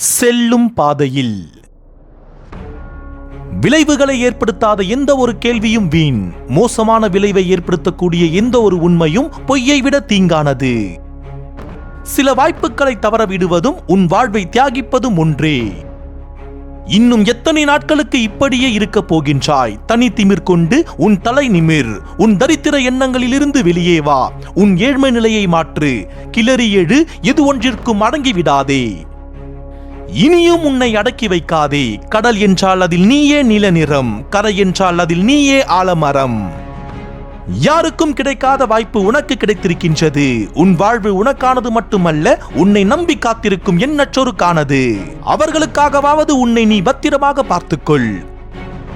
செல்லும் பாதையில். விளைவுகளை ஏற்படுத்தாத எந்த ஒரு கேள்வியும் வீண். மோசமான விளைவை ஏற்படுத்தக்கூடிய எந்த ஒரு உண்மையும் பொய்யை விட தீங்கானது. சில வாய்ப்புகளை தவற விடுவதும் உன் வாழ்வை தியாகிப்பதும் ஒன்றே. இன்னும் எத்தனை நாட்களுக்கு இப்படியே இருக்கப் போகின்றாய்? தனி திமிர் கொண்டு உன் தலை நிமிர். உன் தரித்திர எண்ணங்களிலிருந்து வெளியே வா. உன் ஏழ்மை நிலையை மாற்று. கிளறி எழு எது ஒன்றிற்கும் அடங்கி விடாதே. இனியும் உன்னை அடக்கி வைக்காதே. கடல் என்றால் அதில் நீயே நில நிறம் கரை என்றால் அதில் நீயே ஆலமரம். யாருக்கும் கிடைக்காத வாய்ப்பு உனக்கு கிடைத்திருக்கின்றது. உன் வாழ்வு உனக்கானது மட்டுமல்ல உன்னை நம்பி காத்திருக்கும் எண்ணற்றோருக்கானது அவர்களுக்காகவாவது உன்னை நீ பத்திரமாக பார்த்துக்கொள்.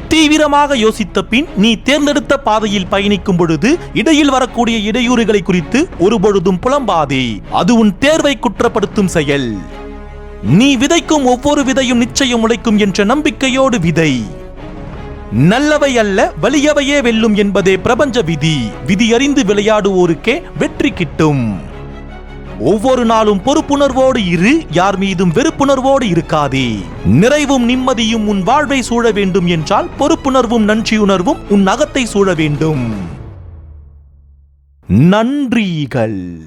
தீவிரமாக யோசித்த பின் நீ தேர்ந்தெடுத்த பாதையில் பயணிக்கும் பொழுது இடையில் வரக்கூடிய இடையூறுகளை குறித்து ஒருபொழுதும் புலம்பாதே. அது உன் தேர்வை குற்றப்படுத்தும் செயல். நீ விதைக்கும் ஒவ்வொரு விதையும் நிச்சயம் உழைக்கும் என்ற நம்பிக்கையோடு விதை. நல்லவை அல்ல வலியவையே வெல்லும் என்பதே பிரபஞ்ச விதி. விதி அறிந்து விளையாடுவோருக்கே வெற்றி கிட்டும். ஒவ்வொரு நாளும் பொறுப்புணர்வோடு இரு யார் மீதும் வெறுப்புணர்வோடு இருக்காதே. நிறைவும் நிம்மதியும் உன் வாழ்வை சூழ வேண்டும் என்றால் பொறுப்புணர்வும் நன்றியுணர்வும் உன் அகத்தை சூழ வேண்டும். நன்றிகள்.